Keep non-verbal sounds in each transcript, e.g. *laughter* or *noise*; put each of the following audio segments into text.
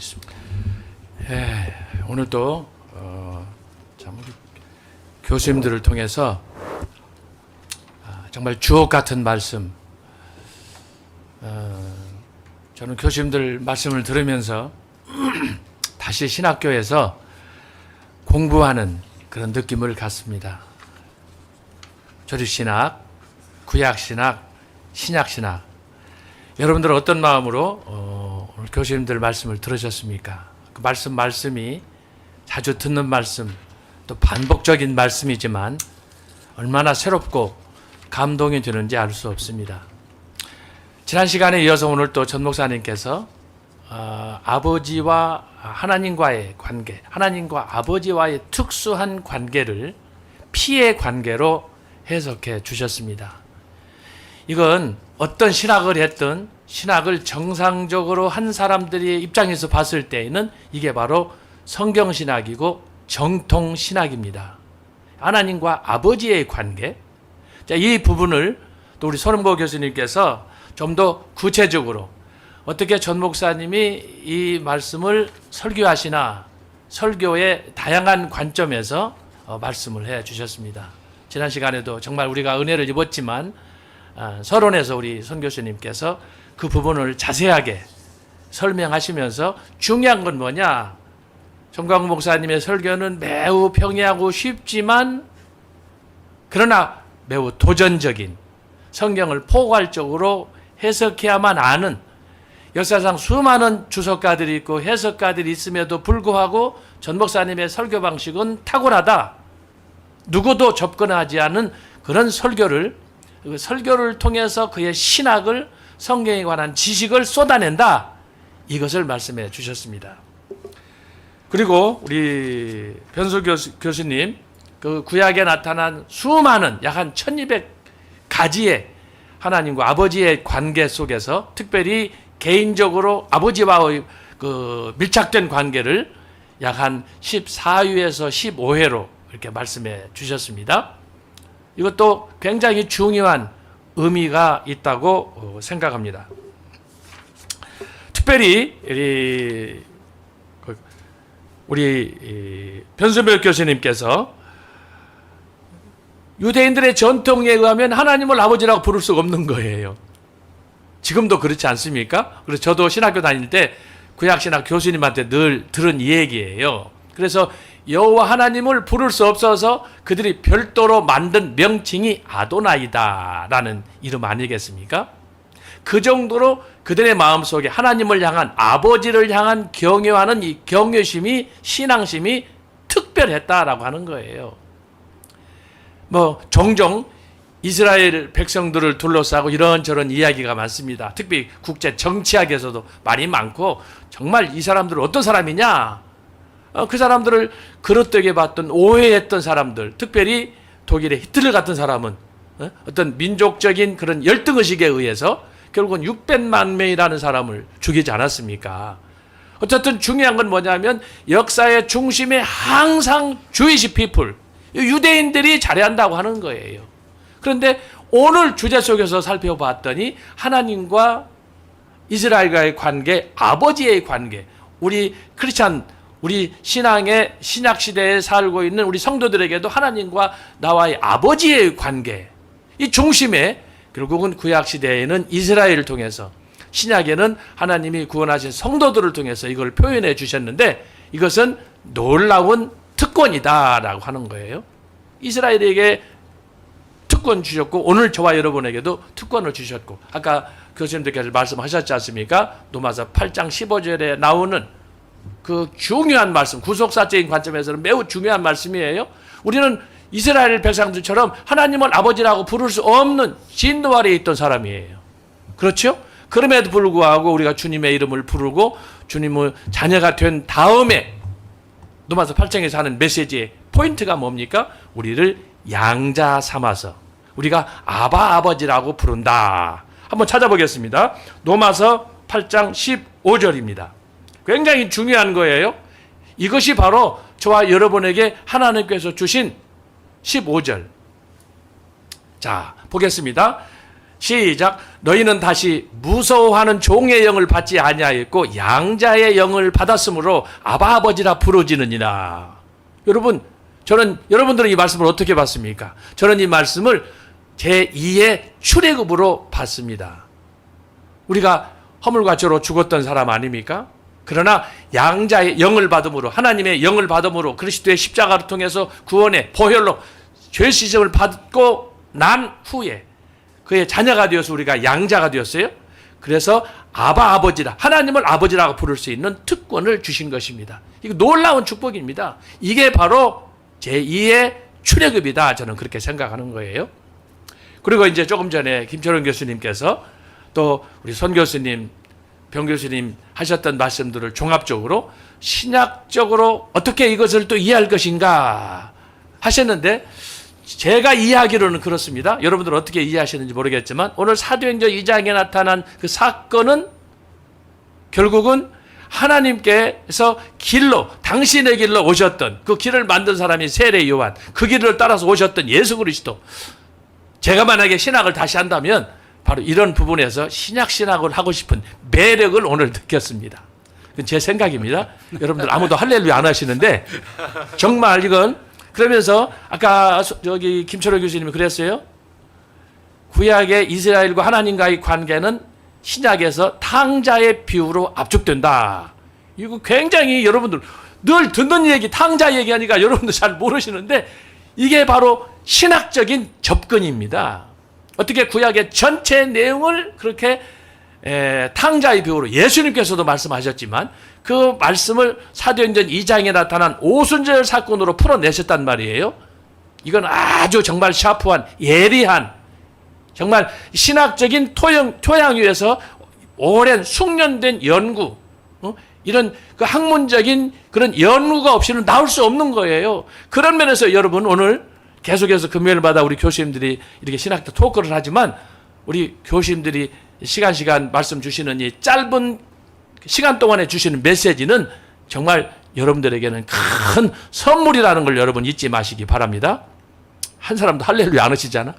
있습니다. 예, 오늘도 어, 참 교수님들을 통해서 아, 정말 주옥 같은 말씀. 어, 저는 교수님들 말씀을 들으면서 *clears throat* 다시 신학교에서 공부하는 그런 느낌을 갖습니다. 조립신학, 구약신학, 신약신학. 여러분들 어떤 마음으로 어, 오늘 교수님들 말씀을 들으셨습니까? 그 말씀 말씀이 자주 듣는 말씀, 또 반복적인 말씀이지만 얼마나 새롭고 감동이 되는지 알 수 없습니다. 지난 시간에 이어서 오늘 또 전 목사님께서 어, 아버지와 하나님과의 관계, 하나님과 아버지와의 특수한 관계를 피의 관계로 해석해 주셨습니다. 이건 어떤 신학을 했든 신학을 정상적으로 한 사람들의 입장에서 봤을 때에는 이게 바로 성경신학이고 정통신학입니다. 하나님과 아버지의 관계. 자, 이 부분을 또 우리 손은보 교수님께서 좀 더 구체적으로 어떻게 전 목사님이 이 말씀을 설교하시나 설교의 다양한 관점에서 어, 말씀을 해 주셨습니다. 지난 시간에도 정말 우리가 은혜를 입었지만 아, 서론에서 우리 선 교수님께서 그 부분을 자세하게 설명하시면서 중요한 건 뭐냐? 정광 목사님의 설교는 매우 평이하고 쉽지만 그러나 매우 도전적인 성경을 포괄적으로 해석해야만 아는 역사상 수많은 주석가들이 있고 해석가들이 있음에도 불구하고 전 목사님의 설교 방식은 탁월하다. 누구도 접근하지 않은 그런 설교를 그 설교를 통해서 그의 신학을 성경에 관한 지식을 쏟아낸다. 이것을 말씀해 주셨습니다. 그리고 우리 변수 교수, 교수 님 그 구약에 나타난 수많은 약 한 1200가지의 하나님과 아버지의 관계 속에서 특별히 개인적으로 아버지와의 그 밀착된 관계를 약 한 14회에서 15회로 이렇게 말씀해 주셨습니다. 이것도 굉장히 중요한 의미가 있다고 어, 생각합니다. 특별히 우리 그 우리 이 변수별 교수님께서 유대인들의 전통에 의하면 하나님을 아버지라고 부를 수가 없는 거예요. 지금도 그렇지 않습니까? 그래서 저도 신학교 다닐 때 구약신학 교수님한테 늘 들은 이 얘기예요. 그래서 여호와 하나님을 부를 수 없어서 그들이 별도로 만든 명칭이 아도나이다라는 이름 아니겠습니까? 그 정도로 그들의 마음속에 하나님을 향한 아버지를 향한 경외하는 이 경외심이 신앙심이 특별했다라고 하는 거예요. 뭐 종종 이스라엘 백성들을 둘러싸고 이런저런 이야기가 많습니다. 특히 국제 정치학에서도 말이 많고 정말 이 사람들은 어떤 사람이냐? 어, 그 사람들을 그릇되게 봤던 오해했던 사람들, 특별히 독일의 히틀러 같은 사람은 어? 어떤 민족적인 그런 열등 의식에 의해서 결국은 600만 명이라는 사람을 죽이지 않았습니까? 어쨌든 중요한 건 뭐냐면 역사의 중심에 항상 주이시 피플, 유대인들이 잘해한다고 하는 거예요. 그런데 오늘 주제 속에서 살펴봤더니 하나님과 이스라엘과의 관계, 아버지의 관계, 우리 크리스찬, 우리 신앙의 신약 시대에 살고 있는 우리 성도들에게도 하나님과 나와의 아버지의 관계, 이 중심에 결국은 구약 시대에는 이스라엘을 통해서 신약에는 하나님이 구원하신 성도들을 통해서 이걸 표현해 주셨는데 이것은 놀라운 특권이다라고 하는 거예요. 이스라엘에게 특권 주셨고 오늘 저와 여러분에게도 특권을 주셨고 아까 교수님들께서 말씀하셨지 않습니까? 노마서 8장 15절에 나오는 그 중요한 말씀 구속사적인 관점에서는 매우 중요한 말씀이에요. 우리는 이스라엘 백성들처럼 하나님을 아버지라고 부를 수 없는 진노 아래에 있던 사람이에요. 그렇죠? 그럼에도 불구하고 우리가 주님의 이름을 부르고 주님의 자녀가 된 다음에 노마서 8장에서 하는 메시지의 포인트가 뭡니까? 우리를 양자 삼아서 우리가 아바 아버지라고 부른다. 한번 찾아보겠습니다. 노마서 8장 15절입니다. 굉장히 중요한 거예요. 이것이 바로 저와 여러분에게 하나님께서 주신 15절. 자, 보겠습니다. 시작. 너희는 다시 무서워하는 종의 영을 받지 아니하였고 양자의 영을 받았으므로 아바 아버지라 부르지느니라. 여러분, 저는 여러분들은 이 말씀을 어떻게 봤습니까? 저는 이 말씀을 제 2의 출애굽으로 봤습니다. 우리가 허물과 죄로 죽었던 사람 아닙니까? 그러나 양자의 영을 받음으로 하나님의 영을 받음으로 그리스도의 십자가를 통해서 구원의 보혈로 죄 씻음을 받고 난 후에 그의 자녀가 되어서 우리가 양자가 되었어요. 그래서 아바 아버지라 하나님을 아버지라고 부를 수 있는 특권을 주신 것입니다. 이거 놀라운 축복입니다. 이게 바로 제2의 출애굽이다. 저는 그렇게 생각하는 거예요. 그리고 이제 조금 전에 김철원 교수님께서 또 우리 선 교수님, 병 교수님 하셨던 말씀들을 종합적으로 신학적으로 어떻게 이것을 또 이해할 것인가 하셨는데 제가 이해하기로는 그렇습니다. 여러분들 어떻게 이해하시는지 모르겠지만 오늘 사도행전 2장에 나타난 그 사건은 결국은 하나님께서 길로 당신의 길로 오셨던 그 길을 만든 사람이 세례 요한 그 길을 따라서 오셨던 예수 그리스도 제가 만약에 신학을 다시 한다면 바로 이런 부분에서 신약 신학을 하고 싶은 매력을 오늘 느꼈습니다. 제 생각입니다. 여러분들 아무도 할렐루야 안 하시는데 정말 이건 그러면서 아까 소- 저기 김철호 교수님이 그랬어요. 구약의 이스라엘과 하나님과의 관계는 신약에서 탕자의 비유로 압축된다. 이거 굉장히 여러분들 늘 듣는 얘기 탕자 얘기하니까 여러분들 잘 모르시는데 이게 바로 신학적인 접근입니다. 어떻게 구약의 전체 내용을 그렇게 에, 탕자의 비유로 예수님께서도 말씀하셨지만 그 말씀을 사도행전 2장에 나타난 오순절 사건으로 풀어내셨단 말이에요. 이건 아주 정말 샤프한 예리한 정말 신학적인 토양, 토양 위에서 오랜 숙련된 연구, 어? 이런 그 학문적인 그런 연구가 없이는 나올 수 없는 거예요. 그런 면에서 여러분 오늘 계속해서 금요일마다 우리 교수님들이 이렇게 신학교 토크를 하지만 우리 교수님들이 시간 시간 말씀 주시는 이 짧은 시간 동안에 주시는 메시지는 정말 여러분들에게는 큰 선물이라는 걸 여러분 잊지 마시기 바랍니다. 한 사람도 할렐루야 안 하시잖아.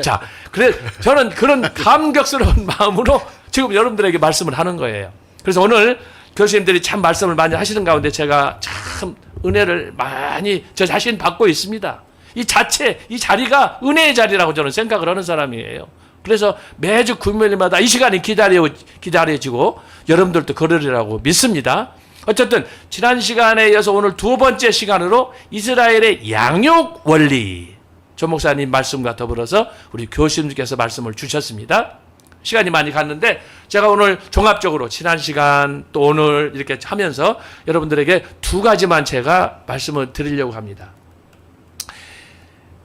자, 그래 저는 그런 감격스러운 *laughs* 마음으로 지금 여러분들에게 말씀을 하는 거예요. 그래서 오늘 교수님들이 참 말씀을 많이 하시는 가운데 제가 참 은혜를 많이 저 자신 받고 있습니다. 이 자체, 이 자리가 은혜의 자리라고 저는 생각을 하는 사람이에요. 그래서 매주 금요일마다 이 시간이 기다려, 기다려지고 여러분들도 그러리라고 믿습니다. 어쨌든 지난 시간에 이어서 오늘 두 번째 시간으로 이스라엘의 양육 원리 조 목사님 말씀과 더불어서 우리 교수님께서 말씀을 주셨습니다. 시간이 많이 갔는데 제가 오늘 종합적으로 지난 시간 또 오늘 이렇게 하면서 여러분들에게 두 가지만 제가 말씀을 드리려고 합니다.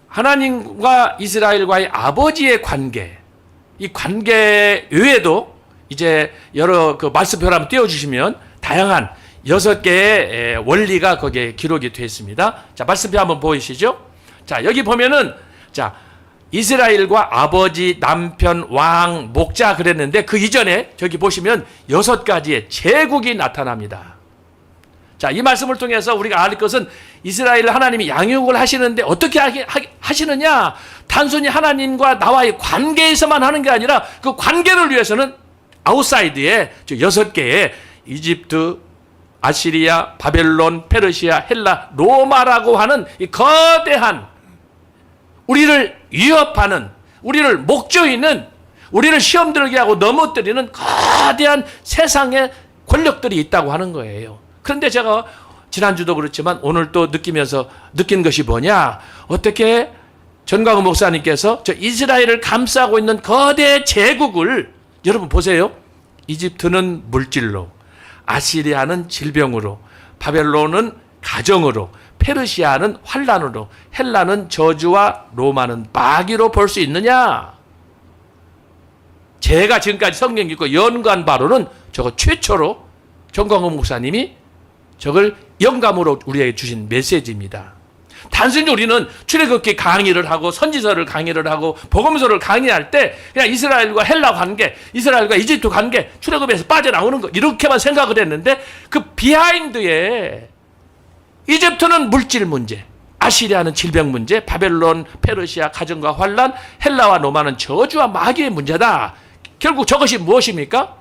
하나님과 이스라엘과의 아버지의 관계, 이 관계 외에도 이제 여러 그 말씀표를 한번 띄워주시면 다양한 여섯 개의 에, 원리가 거기에 기록이 되어 있습니다. 자, 말씀표 한번 보이시죠? 자, 여기 보면은 자, 이스라엘과 아버지, 남편, 왕, 목자 그랬는데 그 이전에 저기 보시면 여섯 가지의 제국이 나타납니다. 자, 이 말씀을 통해서 우리가 알 것은 이스라엘 하나님이 양육을 하시는데 어떻게 하- 하시느냐? 단순히 하나님과 나와의 관계에서만 하는 게 아니라 그 관계를 위해서는 아웃사이드에 저 여섯 개의 이집트, 아시리아, 바벨론, 페르시아, 헬라, 로마라고 하는 이 거대한 우리를 위협하는 우리를 목조이는 우리를 시험 들게 하고 넘어뜨리는 거대한 세상의 권력들이 있다고 하는 거예요. 그런데 제가 지난주도 그렇지만 오늘 또 느끼면서 느낀 것이 뭐냐? 어떻게 전광훈 목사님께서 저 이스라엘을 감싸고 있는 거대 제국을 여러분 보세요. 이집트는 물질로, 아시리아는 질병으로, 바벨론은 가정으로, 페르시아는 환란으로, 헬라는 저주와 로마는 마귀로 볼 수 있느냐? 제가 지금까지 성경 읽고 연구한 바로는 저거 최초로 정광훈 목사님이 저걸 영감으로 우리에게 주신 메시지입니다. 단순히 우리는 출애굽기 강의를 하고 선지서를 강의를 하고 복음서를 강의할 때 그냥 이스라엘과 헬라 관계, 이스라엘과 이집트 관계, 출애굽에서 빠져나오는 거 이렇게만 생각을 했는데 그 비하인드에 이집트는 물질 문제, 아시리아는 질병 문제, 바벨론, 페르시아 가정과 환란, 헬라와 로마는 저주와 마귀의 문제다. 결국 저것이 무엇입니까?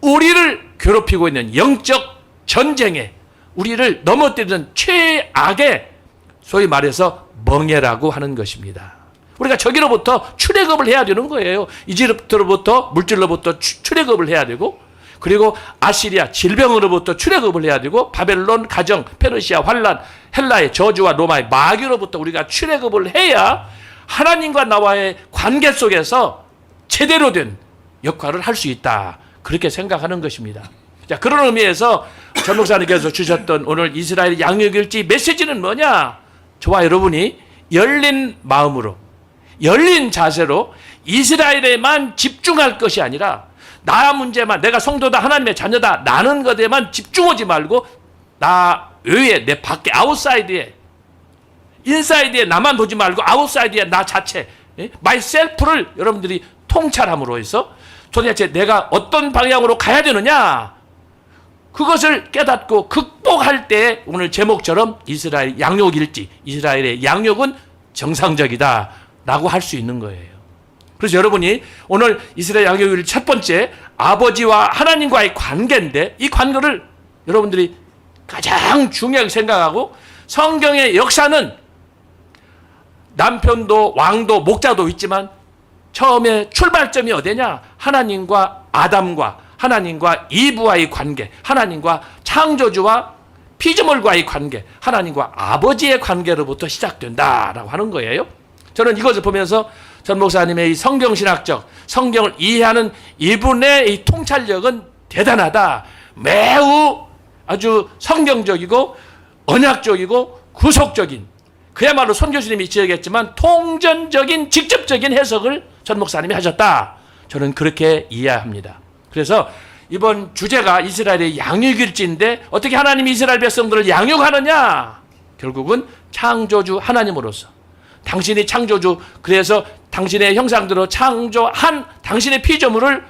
우리를 괴롭히고 있는 영적 전쟁에 우리를 넘어뜨리는 최악의 소위 말해서 멍해라고 하는 것입니다. 우리가 저기로부터 출애굽을 해야 되는 거예요. 이집트로부터 물질로부터 추- 출애굽을 해야 되고 그리고 아시리아 질병으로부터 출애굽을 해야 되고 바벨론 가정 페르시아 환란 헬라의 저주와 로마의 마귀로부터 우리가 출애굽을 해야 하나님과 나와의 관계 속에서 제대로 된 역할을 할 수 있다. 그렇게 생각하는 것입니다. 자, 그런 의미에서 전 목사님께서 주셨던 오늘 이스라엘 양육일지 메시지는 뭐냐? 저와 여러분이 열린 마음으로, 열린 자세로 이스라엘에만 집중할 것이 아니라 나 문제만, 내가 성도다, 하나님의 자녀다, 나는 것에만 집중하지 말고 나 외에, 내 밖에, 아웃사이드에, 인사이드에 나만 보지 말고 아웃사이드에 나 자체, 마이셀프를 여러분들이 통찰함으로 해서 도대체 내가 어떤 방향으로 가야 되느냐? 그것을 깨닫고 극복할 때 오늘 제목처럼 이스라엘 양육일지 이스라엘의 양육은 정상적이다 라고 할 수 있는 거예요. 그래서 여러분이 오늘 이스라엘 양육일 첫 번째 아버지와 하나님과의 관계인데 이 관계를 여러분들이 가장 중요하게 생각하고 성경의 역사는 남편도 왕도 목자도 있지만 처음에 출발점이 어디냐? 하나님과 아담과 하나님과 이브와의 관계, 하나님과 창조주와 피조물과의 관계, 하나님과 아버지의 관계로부터 시작된다라고 하는 거예요. 저는 이것을 보면서 전 목사님의 이 성경신학적, 성경을 이해하는 이분의 이 통찰력은 대단하다. 매우 아주 성경적이고 언약적이고 구속적인 그야말로 손 교수님이 지적했지만 통전적인 직접적인 해석을 전 목사님이 하셨다. 저는 그렇게 이해합니다. 그래서 이번 주제가 이스라엘의 양육일지인데 어떻게 하나님이 이스라엘 백성들을 양육하느냐? 결국은 창조주 하나님으로서 당신이 창조주 그래서 당신의 형상대로 창조한 당신의 피조물을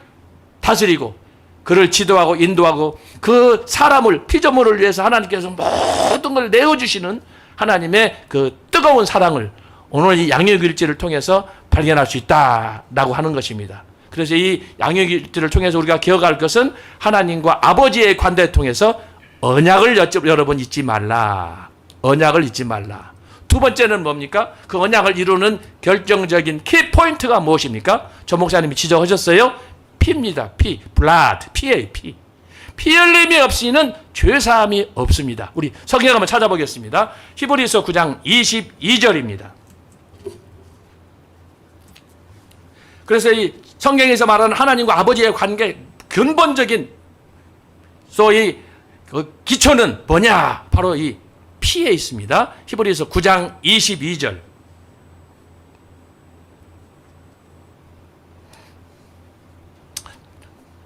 다스리고 그를 지도하고 인도하고 그 사람을 피조물을 위해서 하나님께서 모든 걸 내어주시는 하나님의 그 뜨거운 사랑을 오늘 이 양육일지를 통해서 발견할 수 있다라고 하는 것입니다. 그래서 이 양육일지를 통해서 우리가 기억할 것은 하나님과 아버지의 관대를 통해서 언약을 여러분 잊지 말라. 언약을 잊지 말라. 두 번째는 뭡니까? 그 언약을 이루는 결정적인 키 포인트가 무엇입니까? 저 목사님이 지적하셨어요. 피입니다. 피, blood, 피예요. 피. 피 흘림이 없이는 죄 사함이 없습니다. 우리 성경 한번 찾아보겠습니다. 히브리서 9장 22절입니다. 그래서 이 성경에서 말하는 하나님과 아버지의 관계 근본적인 소위 그 기초는 뭐냐? 바로 이 피에 있습니다. 히브리서 9장 22절.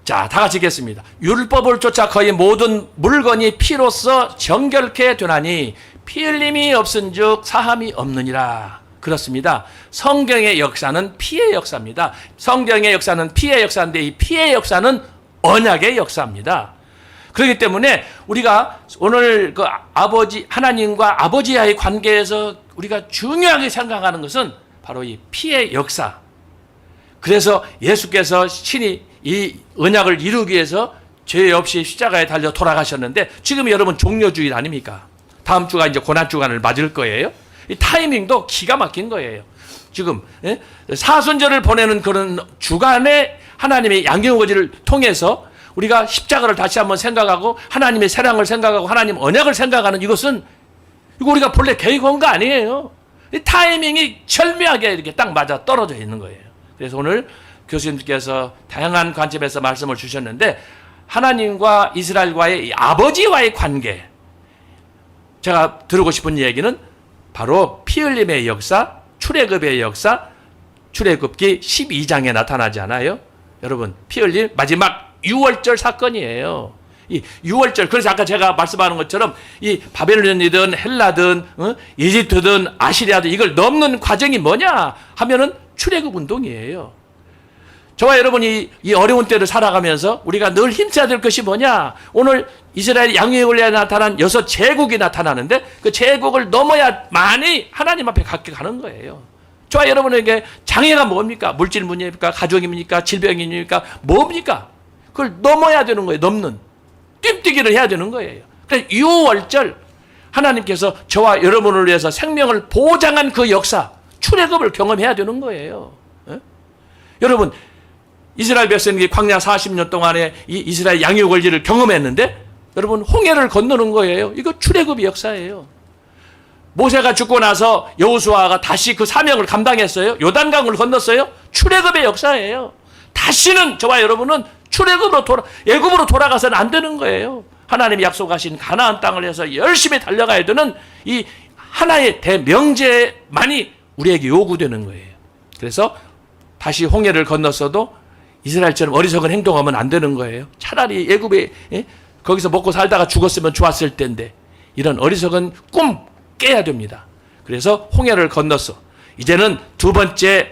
자, 다 같이 읽겠습니다. 율법을 쫓아 거의 모든 물건이 피로써 정결케 되나니 피 흘림이 없은즉 사함이 없느니라. 그렇습니다. 성경의 역사는 피의 역사입니다. 성경의 역사는 피의 역사인데 이 피의 역사는 언약의 역사입니다. 그렇기 때문에 우리가 오늘 그 아버지 하나님과 아버지와의 관계에서 우리가 중요하게 생각하는 것은 바로 이 피의 역사. 그래서 예수께서 신이 이 언약을 이루기 위해서 죄 없이 십자가에 달려 돌아가셨는데 지금 여러분 종료주일 아닙니까? 다음 주가 이제 고난 주간을 맞을 거예요. 이 타이밍도 기가 막힌 거예요. 지금 예? 사순절을 보내는 그런 주간에 하나님의 양경거지를 통해서 우리가 십자가를 다시 한번 생각하고 하나님의 사랑을 생각하고 하나님 언약을 생각하는 이것은 이거 우리가 본래 계획한 거 아니에요. 이 타이밍이 절묘하게 이렇게 딱 맞아 떨어져 있는 거예요. 그래서 오늘 교수님께서 다양한 관점에서 말씀을 주셨는데 하나님과 이스라엘과의 이 아버지와의 관계 제가 들고 싶은 얘기는 바로 피 흘림의 역사, 출애굽의 역사, 출애굽기 12장에 나타나지 않아요? 여러분, 피 흘림 마지막 6월절 사건이에요. 이 6월절 그래서 아까 제가 말씀하는 것처럼 이 바벨론이든 헬라든 어? 이집트든 아시리아든 이걸 넘는 과정이 뭐냐 하면은 출애굽 운동이에요. 저와 여러분이 이 어려운 때를 살아가면서 우리가 늘 힘써야 될 것이 뭐냐? 오늘 이스라엘 양육의 원리에 나타난 여섯 제국이 나타나는데 그 제국을 넘어야 많이 하나님 앞에 갖게 가는 거예요. 저와 여러분에게 장애가 뭡니까? 물질 문제입니까? 가족입니까? 질병입니까? 뭡니까? 그걸 넘어야 되는 거예요. 넘는. 뜀뛰기를 해야 되는 거예요. 그래서 유월절 하나님께서 저와 여러분을 위해서 생명을 보장한 그 역사, 출애굽을 경험해야 되는 거예요. 예? 여러분 이스라엘 백성이 광야 40년 동안에 이 이스라엘 양육 원리를 경험했는데 여러분 홍해를 건너는 거예요. 이거 출애굽의 역사예요. 모세가 죽고 나서 여호수아가 다시 그 사명을 감당했어요. 요단강을 건넜어요. 출애굽의 역사예요. 다시는 저와 여러분은 출애굽으로 돌아 애굽으로 돌아가서는 안 되는 거예요. 하나님이 약속하신 가나안 땅을 해서 열심히 달려가야 되는 이 하나의 대명제만이 우리에게 요구되는 거예요. 그래서 다시 홍해를 건넜어도 이스라엘처럼 어리석은 행동하면 안 되는 거예요. 차라리 애굽에 예? 거기서 먹고 살다가 죽었으면 좋았을 텐데 이런 어리석은 꿈 깨야 됩니다. 그래서 홍해를 건넜어. 이제는 두 번째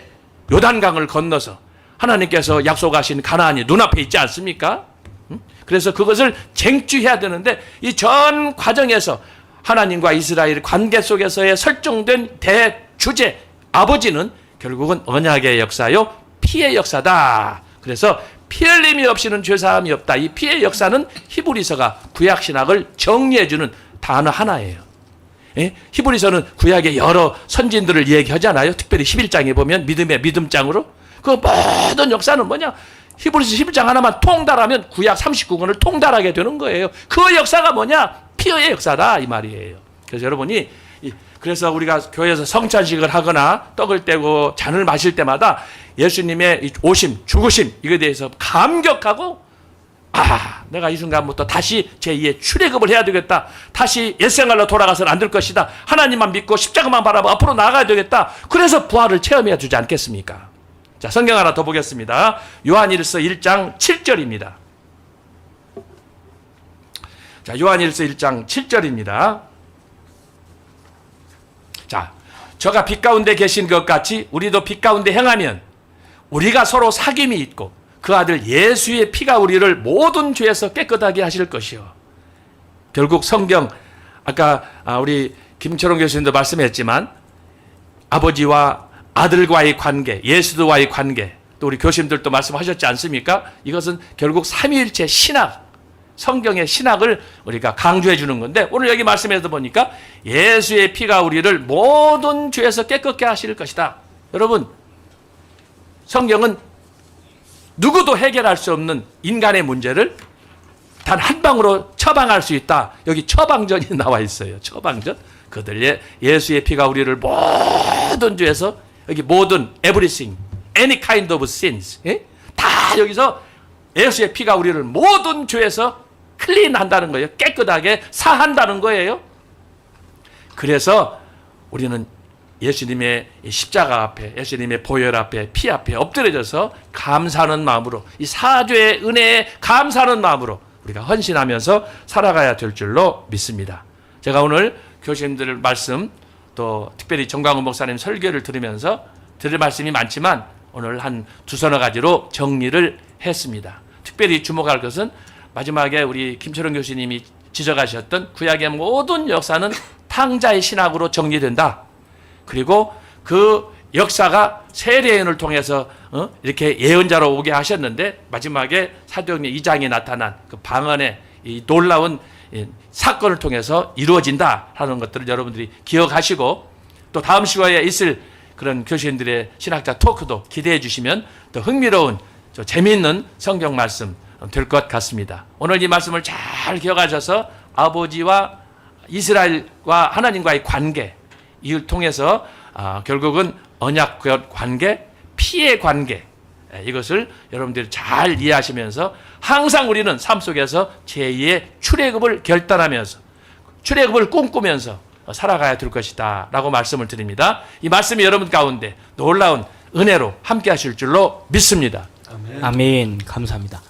요단강을 건너서 하나님께서 약속하신 가나안이 눈앞에 있지 않습니까? 음? 그래서 그것을 쟁취해야 되는데 이 전 과정에서 하나님과 이스라엘 관계 속에서의 설정된 대주제 아버지는 결국은 언약의 역사요 피의 역사다. 그래서 피 흘림이 없이는 죄사함이 없다. 이 피의 역사는 히브리서가 구약 신학을 정리해 주는 단어 하나예요. 예? 히브리서는 구약의 여러 선진들을 얘기하잖아요. 특별히 11장에 보면 믿음의 믿음장으로 그 모든 역사는 뭐냐? 히브리서 11장 하나만 통달하면 구약 39권을 통달하게 되는 거예요. 그 역사가 뭐냐? 피의 역사다 이 말이에요. 그래서 여러분이 이- 그래서 우리가 교회에서 성찬식을 하거나 떡을 떼고 잔을 마실 때마다 예수님의 이 오심, 죽으심 이거에 대해서 감격하고 아, 내가 이 순간부터 다시 제2의 출애굽을 해야 되겠다. 다시 옛생활로 돌아가서는 안 될 것이다. 하나님만 믿고 십자가만 바라보고 앞으로 나가야 되겠다. 그래서 부활을 체험해야 주지 않겠습니까? 자, 성경 하나 더 보겠습니다. 요한일서 1장 7절입니다. 자, 요한일서 1장 7절입니다. 자, 저가 빛 가운데 계신 것 같이 우리도 빛 가운데 행하면 우리가 서로 사귐이 있고 그 아들 예수의 피가 우리를 모든 죄에서 깨끗하게 하실 것이요. 결국 성경 아까 아, 우리 김철원 교수님도 말씀했지만 아버지와 아들과의 관계, 예수와의 관계, 또 우리 교수님들도 말씀하셨지 않습니까? 이것은 결국 삼위일체 신학, 성경의 신학을 우리가 강조해 주는 건데 오늘 여기 말씀에서 보니까 예수의 피가 우리를 모든 죄에서 깨끗게 하실 것이다. 여러분, 성경은 누구도 해결할 수 없는 인간의 문제를 단 한 방으로 처방할 수 있다. 여기 처방전이 *laughs* 나와 있어요. 처방전. 그들의 예수의 피가 우리를 모든 죄에서 여기 모든 everything, any kind of sins, 예? 다 여기서 예수의 피가 우리를 모든 죄에서 클린한다는 거예요. 깨끗하게 사한다는 거예요. 그래서 우리는 예수님의 이 십자가 앞에, 예수님의 보혈 앞에, 피 앞에 엎드려져서 감사하는 마음으로, 이 사죄의 은혜에 감사하는 마음으로 우리가 헌신하면서 살아가야 될 줄로 믿습니다. 제가 오늘 교수님들 말씀, 또 특별히 정광훈 목사님 설교를 들으면서 들을 말씀이 많지만 오늘 한 두서너 가지로 정리를 했습니다. 특별히 주목할 것은 마지막에 우리 김철원 교수님이 지적하셨던 구약의 모든 역사는 *laughs* 탕자의 신학으로 정리된다. 그리고 그 역사가 세례인을 통해서 어? 이렇게 예언자로 오게 하셨는데 마지막에 사도행전 2장에 나타난 그 방언의 이 놀라운 이 사건을 통해서 이루어진다 하는 것들을 여러분들이 기억하시고 또 다음 시간에 있을 그런 교수님들의 신학자 토크도 기대해 주시면 더 흥미로운 저 재미있는 성경 말씀 될 것 같습니다. 오늘 이 말씀을 잘 기억하셔서 아버지와 이스라엘과 하나님과의 관계 이를 통해서 아, 결국은 언약 관계, 피의 관계 예, 이것을 여러분들이 잘 이해하시면서 항상 우리는 삶 속에서 제2의 출애굽을 결단하면서 출애굽을 꿈꾸면서 살아가야 될 것이다 라고 말씀을 드립니다. 이 말씀이 여러분 가운데 놀라운 은혜로 함께 하실 줄로 믿습니다. 아멘. 감사합니다.